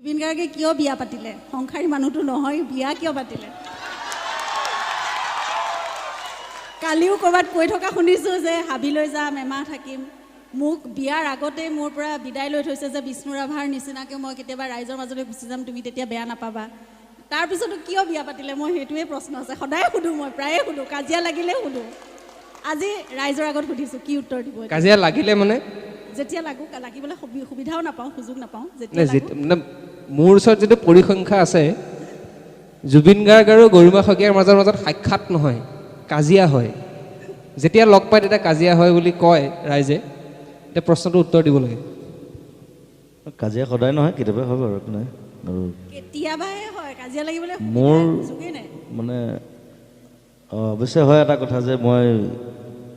জুবিন গাৰ্গে কিয় বিয়া পাতিলে? সংসাৰী মানুহটো নহয় বিয়া কিয় পাতিলে? কালিও ক'ৰবাত কৈ থকা শুনিছোঁ যে হাবিলৈ যাম এমাহ থাকিম। মোক বিয়াৰ আগতেই মোৰ পৰা বিদায় লৈ থৈছে যে বিষ্ণু ৰাভাৰ নিচিনাকৈ মই কেতিয়াবা ৰাইজৰ মাজলৈ গুচি যাম তুমি তেতিয়া বেয়া নাপাবা। তাৰপিছতো কিয় বিয়া পাতিলে? মই সেইটোৱে প্ৰশ্ন আছে। সদায় সুধোঁ মই প্ৰায়ে সুধোঁ। কাজিয়া লাগিলে সুধোঁ। আজি ৰাইজৰ আগত সুধিছোঁ কি উত্তৰ দিব? কাজিয়া লাগিলে মানে? যেতিয়া লাগো লাগিবলৈ সুবি- সুবিধাও নাপাওঁ সুযোগ নাপাওঁ যেতিয়া মোৰ ওচৰত যিটো পৰিসংখ্যা আছে জুবিন গাৰ্গ আৰু গৰিমা শইকীয়াৰ মাজৰ মাজত সাক্ষাৎ নহয় কাজিয়া হয়। যেতিয়া লগ পায় তেতিয়া কাজিয়া হয় বুলি কয় ৰাইজে এতিয়া প্ৰশ্নটো উত্তৰ দিব লাগে। কাজিয়া সদায় নহয় কেতিয়াবা হয় বাৰু একো নাই। আৰু কেতিয়াবাহে হয় কাজিয়া লাগিবলৈ মোৰ- মানে অৱশ্যে হয় এটা কথা যে মই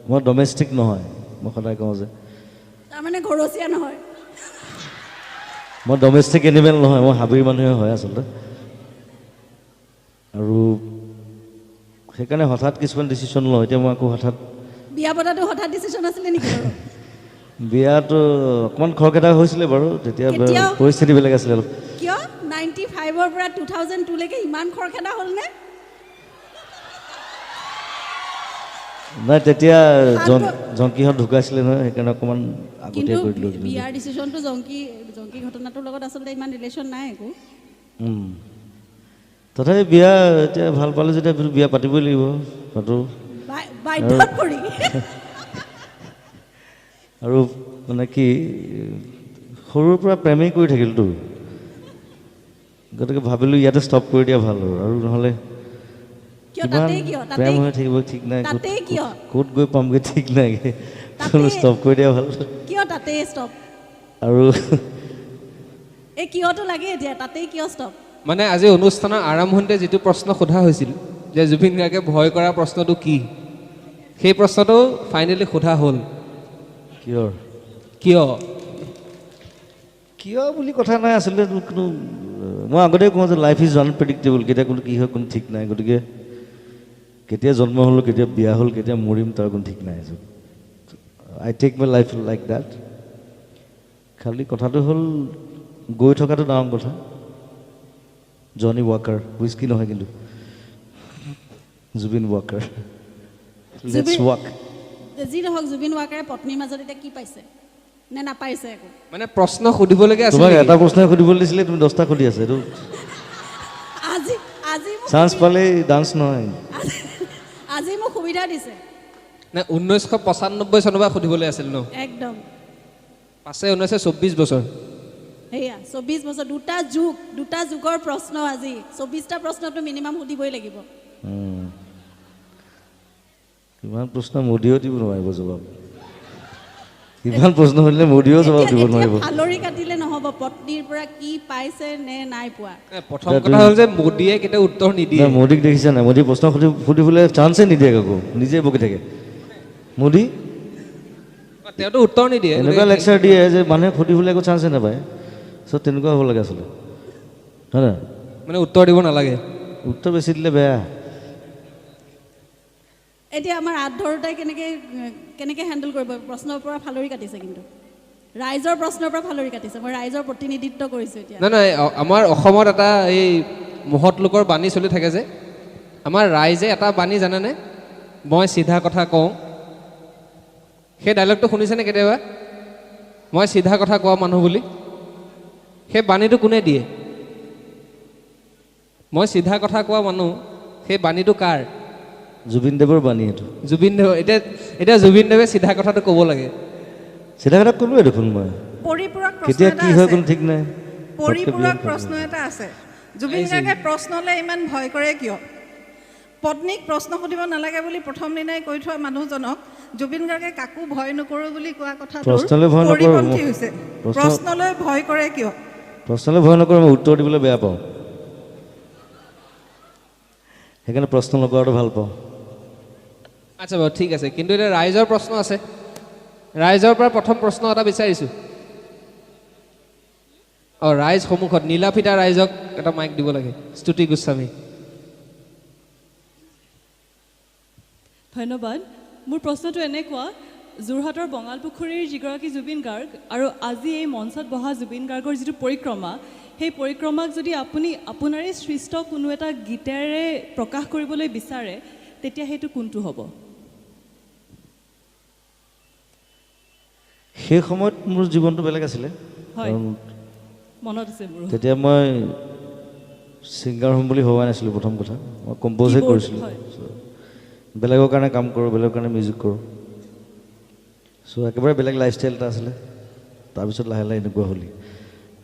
মই ডমেষ্টিক নহয় মই সদায় কওঁ যে তাৰমানে ঘৰচীয়া নহয়। মই ডমেষ্টিক এনিমেল নহয় মই হাবিৰ মানুহে হয় আচলতে। আৰু সেইকাৰণে হঠাৎ কিছুমান ডিচিশ্যন লওঁ এতিয়া মই আকৌ হঠাৎ বিয়া পতাটো হঠাৎ ডিচিশ্যন আছিলে নেকি বিয়াটো অকণমান খৰখেদা হৈছিলে বাৰু তেতিয়া? পৰিস্থিতি বেলেগ আছিলে অলপ। কিয়? নাইণ্টি ফাইভৰ পৰা টু থাউজেণ্ড টুলৈকে ইমান খৰখেদা হ'লনে? নাই তেতিয়া জংকীহঁত ঢুকাইছিলে নহয় সেইকাৰণে অকণমান আগতীয়া কৰি দিলোঁ বিয়াৰ ডিচিশ্যনটো জংকী জংকী ঘটনাটোৰ লগত আচলতে ইমান ৰিলেশ্যন নাই একো। তথাপি বিয়া এতিয়া ভাল পালে যেতিয়া বিয়া পাতিবই লাগিব পাতো। আৰু মানে কি সৰুৰ পৰা প্ৰেমেই কৰি থাকিলতো। গতিকে ভাবিলোঁ ইয়াতে ষ্টপ কৰি দিয়া ভাল আৰু আৰু নহ'লে প্ৰেম হৈ থাকিব ঠিক নাই ক'ত- কিয়? ক'ত গৈ পামগৈ ঠিক নাই। ষ্টপ কৰি দিয়া ভালো। কিয় তাতেই ষ্টপ আৰু এই কিয়টো লাগে এতিয়া তাতেই কিয় ষ্টপ মানে আজি অনুষ্ঠানৰ আৰম্ভণিতে যিটো প্ৰশ্ন সোধা হৈছিল যে জুবিন গাৰ্গে ভয় কৰা প্ৰশ্নটো কি? সেই প্ৰশ্নটো ফাইনেলি সোধা হ'ল। কিয়ৰ কিয়? কিয় বুলি কথা নাই আচলতে কোনো মই আগতে কওঁ যে লাইফ ইজ আনপ্ৰেডিক্টেবল কেতিয়া কোনো কি হয় কোনো ঠিক নাই। গতিকে কেতিয়া জন্ম হ'লোঁ কেতিয়া বিয়া হ'ল কেতিয়া মৰিম তাৰ কোনো ঠিক নাই I take my life like that খালি কথাটো হ'ল গৈ থকাটো ডাঙৰ কথা। জনি ৱাকাৰ হুইস্কি নহয় কিন্তু। জুবিন ৱাকাৰ লেটছ ৱাক যি নহওক জুবিন ৱাকাৰে পত্নীৰ মাজত এতিয়া কি পাইছে? নে নাপাইছে একো? মানে প্ৰশ্ন সুধিবলগীয়া আছিল তোমাক এটা প্ৰশ্নই সুধিবলৈ দিছিলে তুমি দহটা সুধি আছে এইটো আজি আজি চান্স পালেই ডান্স নহয়। আজি- মোক সুবিধা দিছে। নে ঊনৈছশ পঁচানব্বৈ চনৰ পৰা সুধিবলৈ আছিল ন? একদম। পাছে ঊনৈছশ চৌব্বিছ বছৰ। সেয়া চৌবিছ বছৰ দুটা যুগ দুটা যুগৰ প্ৰশ্ন আজি। চৌবিছটা প্ৰশ্নটো মিনিমাম সুধিবই লাগিব। কিমান প্ৰশ্ন মোদীয়েও দিব নোৱাৰিব জবাব। কিমান প্ৰশ্ন সুধিলে মোদীয়েও জবাব দিব নোৱাৰিব। ফালৰি কাটিলে নহ'ব পত্নীৰ পৰা কি পাইছে নে নাই পোৱা? প্ৰথম কথা হ'ল যে মোদীয়ে কেতিয়াও উত্তৰ নিদিয়ে। মোদীক দেখিছা নাই? মোদী প্ৰশ্ন সুধি সুধিবলৈ চান্সে নিদিয়ে কাকো। নিজে বকি থাকে। মোদী? তেওঁতো উত্তৰ নিদিয়ে। এনেকুৱা লেকচাৰ দিয়ে যে মানুহে সুধিবলৈ একো চান্সে নাপায়। চ' তেনেকুৱা হ'ব লাগে আচলতে। হয় মানে উত্তৰ দিব নালাগে। উত্তৰ বেছি দিলে বেয়া। এতিয়া আমাৰ আঠ ধৰোতাই কেনেকৈ কেনেকৈ হেণ্ডেল কৰিব? প্ৰশ্নৰ পৰা ফালৰি কাটিছে কিন্তু। ৰাইজৰ প্ৰশ্নৰ পৰা ফালৰি কাটিছে। মই ৰাইজৰ প্ৰতিনিধিত্ব কৰিছোঁ এতিয়া। নাই আমাৰ অসমত এটা এই মহৎ লোকৰ বাণী চলি থাকে যে আমাৰ ৰাইজে এটা বাণী জানেনে? মই চিধা কথা কওঁ। সেই ডাইলগটো শুনিছেনে কেতিয়াবা? মই চিধা কথা কোৱা মানুহ বুলি। সেই বাণীটো কোনে দিয়ে? মই চিধা কথা কোৱা মানুহ সেই বাণীটো কাৰ? জুবিন দেৱৰ বাণী এইটো। জুবিন দেৱ এতিয়া এতিয়া জুবিন দেৱে চিধা কথাটো ক'ব লাগে। চিধা কথা ক'লোৱে দেখোন মই। কেতিয়া কি হয় কোনো ঠিক নাই। পৰিপূৰক প্ৰশ্ন এটা আছে। জুবিন গাৰ্গে প্ৰশ্নলৈ ইমান ভয় কৰে কিয়? পত্নীক প্ৰশ্ন সুধিব নালাগে বুলি প্ৰথম দিনাই কৈ থোৱা মানুহজনক জুবিন গাৰ্গে কাকো ভয় নকৰোঁ বুলি কোৱা কথাটো প্ৰশ্নলৈ ভয়। পৰিপন্থী হৈছে। প্ৰশ্নলৈ ভয় কৰে কিয়? প্ৰশ্নলৈ ভয় নকৰোঁ মই উত্তৰ দিবলৈ বেয়া পাওঁ। সেইকাৰণে প্ৰশ্ন নকৰাটো ভাল পাওঁ। আচ্ছা বাৰু ঠিক আছে। কিন্তু এতিয়া ৰাইজৰ প্ৰশ্ন আছে। ৰাইজৰ পৰা প্ৰথম প্ৰশ্ন এটা বিচাৰিছোঁ। অঁ ৰাইজ সন্মুখত নীলাফিটা ৰাইজক এটা মাইক দিব লাগে। স্তুতি গোস্বামী। ধন্যবাদ। মোৰ প্ৰশ্নটো এনেকুৱা যোৰহাটৰ বঙালপুখুৰীৰ যিগৰাকী জুবিন গাৰ্গ আৰু আজি এই মঞ্চত বহা জুবিন গাৰ্গৰ যিটো পৰিক্ৰমা সেই পৰিক্ৰমাক যদি আপুনি আপোনাৰে সৃষ্ট কোনো এটা গীতেৰে প্ৰকাশ কৰিবলৈ বিচাৰে তেতিয়া সেইটো কোনটো হ'ব? সেই সময়ত মোৰ জীৱনটো বেলেগ আছিলে। তেতিয়া মই ছিংগাৰ হ'ম বুলি ভবা নাছিলোঁ প্ৰথম কথা। মই কম্প'জহে Keyboard, কৰিছিলোঁ। বেলেগৰ কাৰণে কাম কৰোঁ বেলেগৰ কাৰণে মিউজিক কৰোঁ। চ' একেবাৰে বেলেগ লাইফষ্টাইল এটা আছিলে। তাৰপিছত লাহে লাহে এনেকুৱা হ'লি।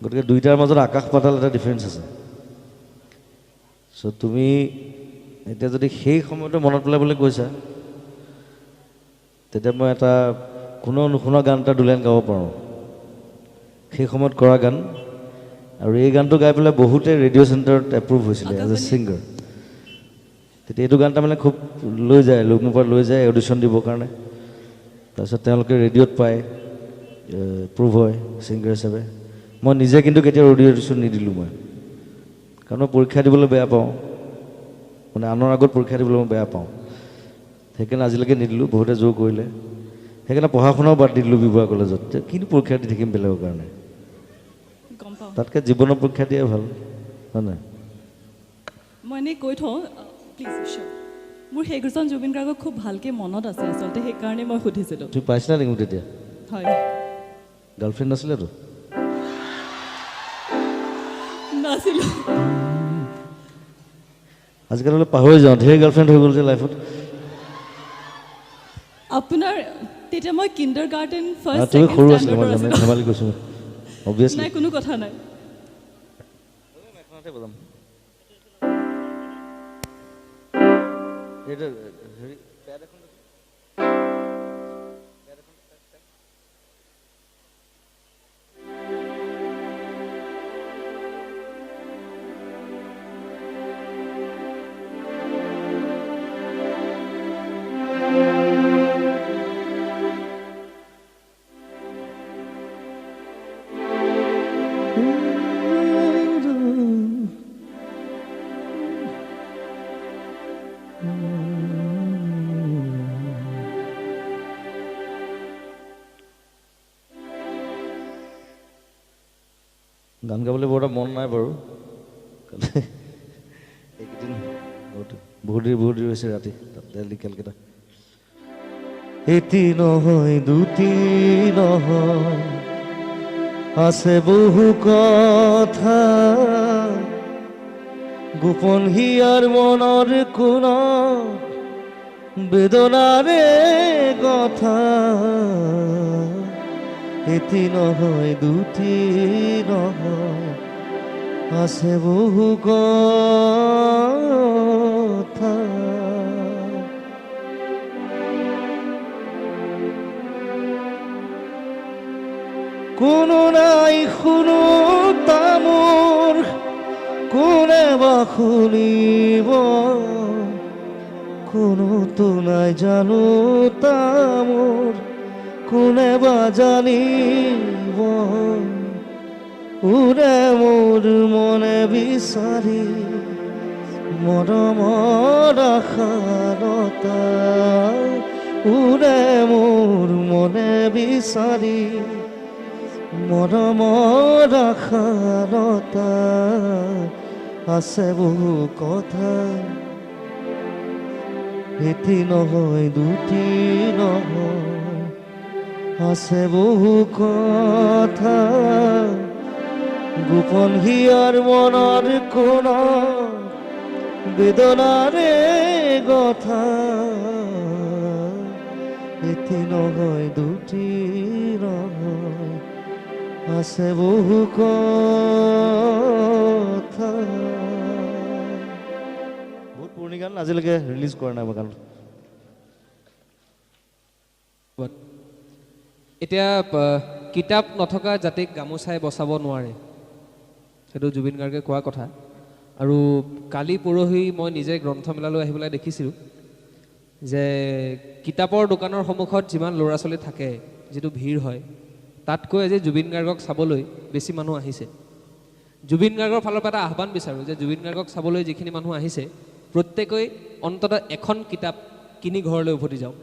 গতিকে দুইটাৰ মাজত আকাশ পাতাল এটা ডিফাৰেঞ্চ আছে। চ' তুমি এতিয়া যদি সেই সময়তে মনত পেলাবলৈ কৈছা তেতিয়া মই এটা কোনো নুশুনা গান এটা দুলাইন গাব পাৰোঁ। সেই সময়ত কৰা গান। আৰু এই গানটো গাই পেলাই বহুতে ৰেডিঅ' চেণ্টাৰত এপ্ৰুভ হৈছিলে এজ এ ছিংগাৰ তেতিয়া এইটো গান তাৰমানে খুব লৈ যায় লোক মোৰ পৰা লৈ যায় অডিশ্যন দিবৰ কাৰণে। তাৰপিছত তেওঁলোকে ৰেডিঅ'ত পায় এপ্ৰুভ হয় ছিংগাৰ হিচাপে। মই নিজে কিন্তু কেতিয়াও ৰেডিঅ' অডিশ্যন নিদিলোঁ মই। কাৰণ মই পৰীক্ষা দিবলৈ বেয়া পাওঁ। মানে আনৰ আগত পৰীক্ষা দিবলৈ মই বেয়া পাওঁ। সেইকাৰণে আজিলৈকে নিদিলোঁ বহুতে জোৰ কৰিলে। সেইকাৰণে পঢ়া শুনাও বাদ দি দিলোঁ বিবৰা কলেজত। যে কিনো পৰীক্ষা দি থাকিম বেলেগৰ কাৰণে? তাতকৈ জীৱনৰ পৰীক্ষা দিয়াই ভাল হয় নাই? মই এনেই কৈ থওঁ মোৰ সেইকেইজন জুবিন গাৰ্গক খুব ভালকৈ মনত আছে আচলতে সেইকাৰণে মই সুধিছিলোঁ। তুমি পাইছিলা নেকি তেতিয়া? হয়। গাৰ্লফ্ৰেণ্ড নাছিলেতো নাছিলোঁ। আজিকালি পাহৰি যাওঁ ধেৰ গাৰ্লফ্ৰেণ্ড হৈ গ'ল যে লাইফত আপোনাৰ তেতিয়া মই কিণ্ডাৰ গাৰ্ডেন ফাৰ্ষ্ট তুমি সৰু আছিলা মই জানো ধেমালি কৈছোঁ নাই কোনো কথা নাই। গান গাবলৈ বৰ এটা মন নাই বাৰু। এইকেইদিন বহুত দেৰি বহুত দেৰি হৈছে ৰাতি দেলহি কেলকাতা এটি নহয়, দুটি নহয়, আছে বহু কথা। গোপন হিয়াৰ মনৰ কোন বেদনাৰে কথা। এটি নহয় দুটি নহয় আছে বহু কথা। কোনো নাই শুনো তামোৰ কোনে বা শুনিব কোনোতো নাই জানো তামোৰ কোনে বা জানিব উৰে মোৰ মনে বিচাৰি মৰমৰ আশাৰতা উৰে মোৰ মনে বিচাৰি মৰমৰ আশাৰতা আছে বহু কথা এটি নহয় দুটি নহয় আছে বহু কথা। গোপন হিয়াৰ মনৰ কোন বেদনাৰে কথা এটি নহয় দুটি নহয় আছে বহু কথা। বহুত পুৰণি গান আজিলৈকে ৰিলিজ কৰা নাই মই গান এতিয়া কিতাপ নথকা জাতিক গামোচাই বচাব নোৱাৰে। সেইটো জুবিন গাৰ্গে কোৱা কথা। আৰু কালি পৰহি মই নিজে গ্ৰন্থমেলালৈ আহি পেলাই দেখিছিলোঁ যে কিতাপৰ দোকানৰ সন্মুখত যিমান ল'ৰা ছোৱালী থাকে যিটো ভিৰ হয় তাতকৈ আজি জুবিন গাৰ্গক চাবলৈ বেছি মানুহ আহিছে। জুবিন গাৰ্গৰ ফালৰ পৰা এটা আহ্বান বিচাৰোঁ যে জুবিন গাৰ্গক চাবলৈ যিখিনি মানুহ আহিছে প্ৰত্যেকেই অন্ততঃ এখন কিতাপ কিনি ঘৰলৈ উভতি যাওক।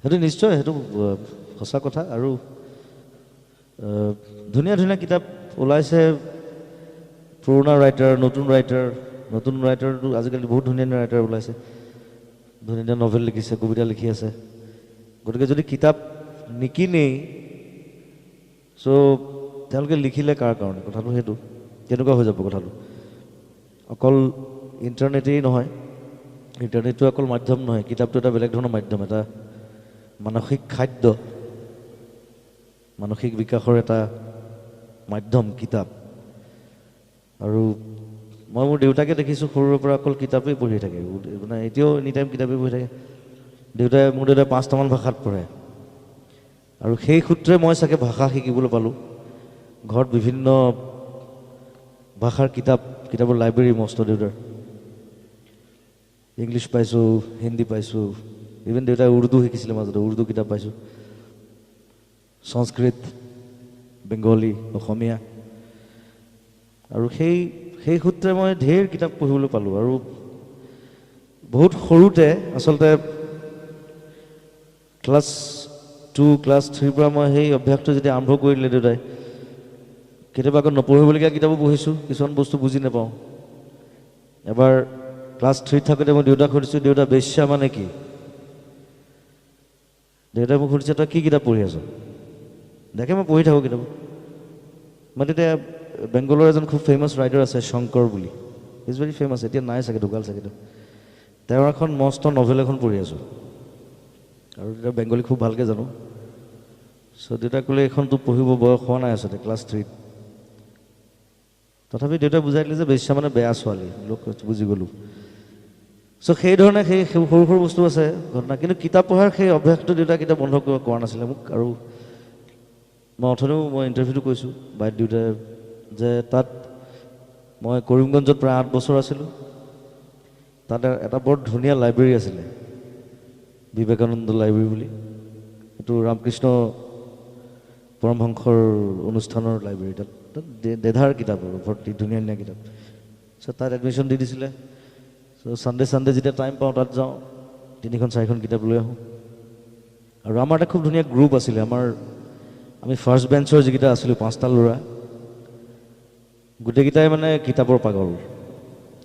সেইটো নিশ্চয় সেইটো সঁচা কথা আৰু ধুনীয়া ধুনীয়া কিতাপ ওলাইছে পুৰণা ৰাইটাৰ নতুন ৰাইটাৰ নতুন ৰাইটাৰটো আজিকালি বহুত ধুনীয়া ধুনীয়া ৰাইটাৰ ওলাইছে। ধুনীয়া ধুনীয়া নভেল লিখিছে কবিতা লিখি আছে। গতিকে যদি কিতাপ নিকিনেই চ' তেওঁলোকে লিখিলে কাৰ কাৰণে? কথাটো সেইটো। তেনেকুৱা হৈ যাব কথাটো? অকল ইণ্টাৰনেটেই নহয় ইণ্টাৰনেটটো অকল মাধ্যম নহয় কিতাপটো এটা বেলেগ ধৰণৰ মাধ্যম এটা মানসিক খাদ্য মানসিক বিকাশৰ এটা মাধ্যম কিতাপ। আৰু মই মোৰ দেউতাকে দেখিছোঁ সৰুৰে পৰা অকল কিতাপেই পঢ়ি থাকে। মানে এতিয়াও এনি টাইম কিতাপেই পঢ়ি থাকে। দেউতাই মোৰ দেউতাই পাঁচটামান ভাষাত পঢ়ে। আৰু সেই সূত্ৰে মই চাগে ভাষা শিকিবলৈ পালোঁ। ঘৰত বিভিন্ন ভাষাৰ কিতাপ কিতাপৰ লাইব্ৰেৰী মস্ত দেউতাৰ। ইংলিছ পাইছোঁ হিন্দী পাইছোঁ। ইভেন দেউতাই উৰ্দু শিকিছিলে মাজতে উৰ্দু কিতাপ পাইছোঁ। সংস্কৃত বেংগলী অসমীয়া। আৰু সেই সেই সূত্ৰে মই ঢেৰ কিতাপ পঢ়িবলৈ পালোঁ আৰু বহুত সৰুতে আচলতে ক্লাছ টু ক্লাছ থ্ৰীৰ পৰা মই সেই অভ্যাসটো যেতিয়া আৰম্ভ কৰি দিলে দেউতাই কেতিয়াবা আকৌ নপঢ়িবলগীয়া কিতাপো পঢ়িছোঁ কিছুমান বস্তু বুজি নাপাওঁ। এবাৰ ক্লাছ থ্ৰীত থাকোঁতে মই দেউতাক সুধিছোঁ দেউতা বেশ্যা মানে কি? দেউতাই মোক সুধিছে তই কি কিতাপ পঢ়ি আছ? দেখে মই পঢ়ি থাকোঁ কিতাপ মই তেতিয়া বেংগলৰ এজন খুব ফেমাছ ৰাইটাৰ আছে শংকৰ বুলি। ইজ ভেৰি ফেমাছ এতিয়া নাই চাগে ঢুকাল চাগে তেওঁ। তেওঁৰ এখন মস্ত নভেল এখন পঢ়ি আছোঁ। আৰু তেতিয়া বেংগলী খুব ভালকৈ জানো। চ' দেউতাক ক'লে এইখনতো পঢ়িব বয়স হোৱা নাই আচলতে ক্লাছ থ্ৰীত তথাপি দেউতাই বুজাই দিলে যে বেশ্যা মানে বেয়া ছোৱালী লোক বুজি গ'লোঁ। চ' সেই ধৰণে সেই সৰু সৰু বস্তু আছে ঘটনা। কিন্তু কিতাপ পঢ়াৰ সেই অভ্যাসটো দেউতাই কেতিয়াও বন্ধ কৰিব কৰা নাছিলে মোক। আৰু মই অথনিও মই ইণ্টাৰভিউটো কৈছোঁ বাইদেউ দেউতাই যে তাত মই কৰিমগঞ্জত প্ৰায় আঠ বছৰ আছিলোঁ। তাত এটা বৰ ধুনীয়া লাইব্ৰেৰী আছিলে বিবেকানন্দ লাইব্ৰেৰী বুলি। এইটো ৰামকৃষ্ণ পৰমহংসৰ অনুষ্ঠানৰ লাইব্ৰেৰী তাত তাত দেধাৰ কিতাপ আৰু ভৰ্তি ধুনীয়া ধুনীয়া কিতাপ। চ' তাত এডমিশ্যন দি দিছিলে। চ' ছানডে ছানডে যেতিয়া টাইম পাওঁ তাত যাওঁ। তিনিখন চাৰিখন কিতাপ লৈ আহোঁ। আৰু আমাৰ এটা খুব ধুনীয়া গ্ৰুপ আছিলে। আমাৰ আমি ফাৰ্ষ্ট বেঞ্চৰ যিকেইটা আছিলোঁ পাঁচটা ল'ৰা গোটেইকেইটাই মানে কিতাপৰ পাগল।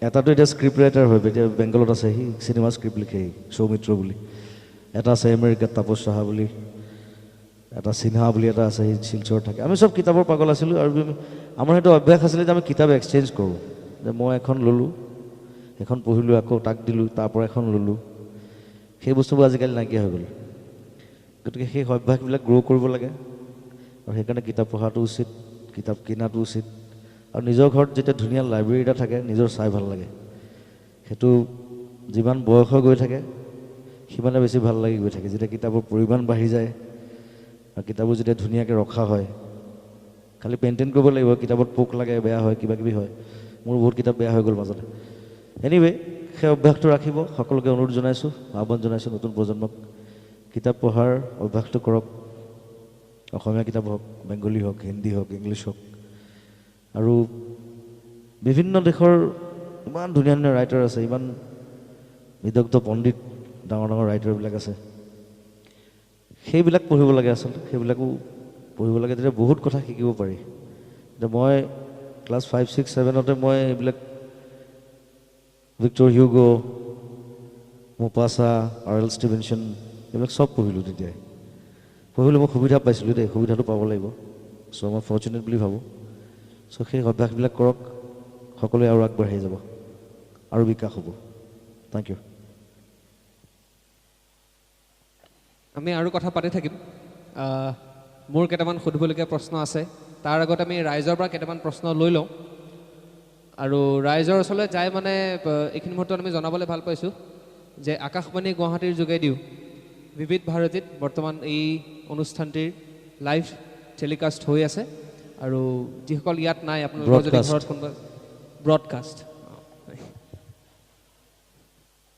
এটাতো এতিয়া স্ক্ৰিপ্ট ৰাইটাৰ হয় এতিয়া বেংগলত আছে সি চিনেমা স্ক্ৰিপ্ট লিখে সি সৌমিত্ৰ বুলি। এটা আছে আমেৰিকাত তাপস সাহা বুলি। এটা সিনহা বুলি এটা আছে সি শিলচৰত থাকে। আমি চব কিতাপৰ পাগল আছিলোঁ আৰু আমি- আমাৰ সেইটো অভ্যাস আছিলে যে আমি কিতাপ এক্সচেঞ্জ কৰোঁ। যে মই এখন ল'লোঁ এখন পঢ়িলোঁ আকৌ তাক দিলোঁ তাৰ পৰা এখন ল'লোঁ। সেই বস্তুবোৰ আজিকালি নাইকিয়া হৈ গ'ল। গতিকে সেই অভ্যাসবিলাক গ্ৰ' কৰিব লাগে। আৰু সেইকাৰণে কিতাপ পঢ়াটো উচিত কিতাপ কিনাটো উচিত। আৰু নিজৰ ঘৰত যেতিয়া ধুনীয়া লাইব্ৰেৰী এটা থাকে নিজৰ চাই ভাল লাগে। সেইটো যিমান বয়স হৈ গৈ থাকে সিমানে বেছি ভাল লাগি গৈ থাকে। যেতিয়া কিতাপৰ পৰিমাণ বাঢ়ি যায় আৰু কিতাপবোৰ যেতিয়া ধুনীয়াকৈ ৰখা হয় খালি মেইনটেইন কৰিব লাগিব কিতাপত পোক লাগে বেয়া হয় কিবা কিবি হয়। মোৰ বহুত কিতাপ বেয়া হৈ গ'ল মাজতে। এনিৱে সেই অভ্যাসটো ৰাখিব। সকলোকে অনুৰোধ জনাইছোঁ আহ্বান জনাইছোঁ নতুন প্ৰজন্মক কিতাপ পঢ়াৰ অভ্যাসটো কৰক। অসমীয়া কিতাপ হওক বেংগলী হওক হিন্দী হওক ইংলিছ হওক। আৰু বিভিন্ন দেশৰ ইমান ধুনীয়া ধুনীয়া ৰাইটাৰ আছে ইমান বিদগ্ধ পণ্ডিত ডাঙৰ ডাঙৰ ৰাইটাৰবিলাক আছে। সেইবিলাক পঢ়িব লাগে আচলতে সেইবিলাকো পঢ়িব লাগে তেতিয়া বহুত কথা শিকিব পাৰি। এতিয়া মই ক্লাছ ফাইভ ছিক্স ছেভেনতে মই এইবিলাক Victor Hugo' Maupassant R L Stevenson এইবিলাক চব পঢ়িলোঁ তেতিয়াই। পঢ়িবলৈ মই সুবিধা পাইছিলোঁ দেই সুবিধাটো পাব লাগিব। চ' মই ফৰ্চুনেট বুলি ভাবোঁ। চ' সেই অভ্যাসবিলাক কৰক সকলোৱে আৰু আগবাঢ়ি যাব আৰু বিকাশ হ'ব। থেংক ইউ আমি আৰু কথা পাতি থাকিম। মোৰ কেইটামান সুধিবলগীয়া প্ৰশ্ন আছে। তাৰ আগত আমি ৰাইজৰ পৰা কেইটামান প্ৰশ্ন লৈ লওঁ। আৰু ৰাইজৰ ওচৰলৈ যাই মানে এইখিনি মুহূৰ্তত আমি জনাবলৈ ভাল পাইছোঁ যে আকাশবাণী গুৱাহাটীৰ যোগেদিও বিবিধ ভাৰতীত বৰ্তমান এই অনুষ্ঠানটিৰ লাইভ টেলিকাষ্ট হৈ আছে আৰু যিসকল ইয়াত নাই আপোনালোকৰ যদি. ঘৰত কোনোবা ব্ৰডকাষ্ট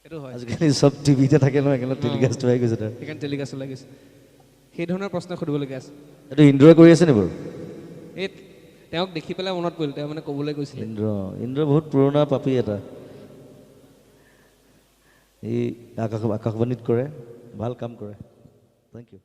সেইটো হয়। আজিকালি চব টিভিতে থাকে নহয় সেইকাৰণে টেলিকাষ্ট হৈ গৈছে তাৰ। সেইকাৰণে টেলিকাষ্ট ওলাই গৈছে। সেই ধৰণৰ প্ৰশ্ন সুধিবলগীয়া আছে। এইটো ইন্দ্ৰই কৰি আছে নি বাৰু? এই তেওঁক দেখি পেলাই মনত পৰিল তেওঁ মানে ক'বলৈ গৈছিলে। ইন্দ্ৰ ইন্দ্ৰ বহুত পুৰণা পাপি এটা। এই আকাশ আকাশবাণীত কৰে ভাল কাম কৰে। Thank U